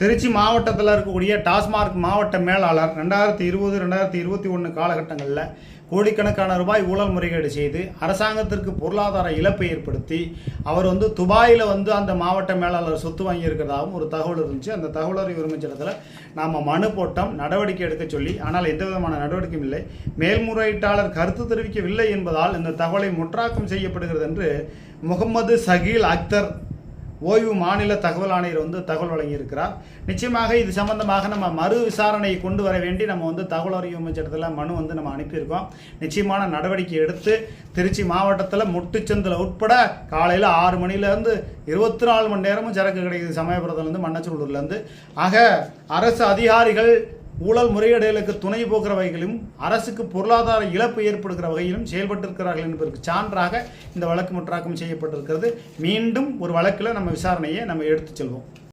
திருச்சி மாவட்டத்தில் இருக்கக்கூடிய டாஸ்மார்க் மாவட்ட மேலாளர் ரெண்டாயிரத்தி இருபது ரெண்டாயிரத்தி இருபத்தி ஒன்று காலகட்டங்களில் கோடிக்கணக்கான ரூபாய் ஊழல் முறைகேடு செய்து அரசாங்கத்திற்கு பொருளாதார இழப்பை ஏற்படுத்தி அவர் வந்து துபாயில் வந்து அந்த மாவட்ட மேலாளர் சொத்து வாங்கியிருக்கிறதாகவும் ஒரு தகவல் இருந்துச்சு. அந்த தகவல் அறிவு நாம் மனு போட்டோம் நடவடிக்கை எடுக்க சொல்லி. ஆனால் எந்த விதமான நடவடிக்கையும் இல்லை. மேல்முறையீட்டாளர் கருத்து தெரிவிக்கவில்லை என்பதால் இந்த தகவலை முற்றாக்கம் செய்யப்படுகிறது என்று முகமது சகீல் அக்தர் ஓய்வு மாநில தகவல் ஆணையர் வந்து தகவல் வழங்கியிருக்கிறார். நிச்சயமாக இது சம்பந்தமாக நம்ம மறு விசாரணையை கொண்டு வர வேண்டி நம்ம வந்து தகவல் அறிவு அமைச்சகத்தில் மனு வந்து நம்ம அனுப்பியிருக்கோம். நிச்சயமான நடவடிக்கை எடுத்து திருச்சி மாவட்டத்தில் முட்டுச்சந்தில் உட்பட காலையில் ஆறு மணிலேருந்து இருபத்தி நாலு மணி நேரமும் சரக்கு கிடைக்குது சமயபுரத்துலேருந்து மன்னச்சூடூர்லேருந்து ஆக அரசு அதிகாரிகள் ஊழல் முறையீடுகளுக்கு துணை போகிற வகையிலும் அரசுக்கு பொருளாதார இழப்பு ஏற்படுகிற வகையிலும் செயல்பட்டிருக்கிறார்கள் என்பதற்கு சான்றாக இந்த வழக்கு முற்றாக்கம் செய்யப்பட்டிருக்கிறது. மீண்டும் ஒரு வழக்கில் நம்ம விசாரணையை நம்ம எடுத்துச் செல்வோம்.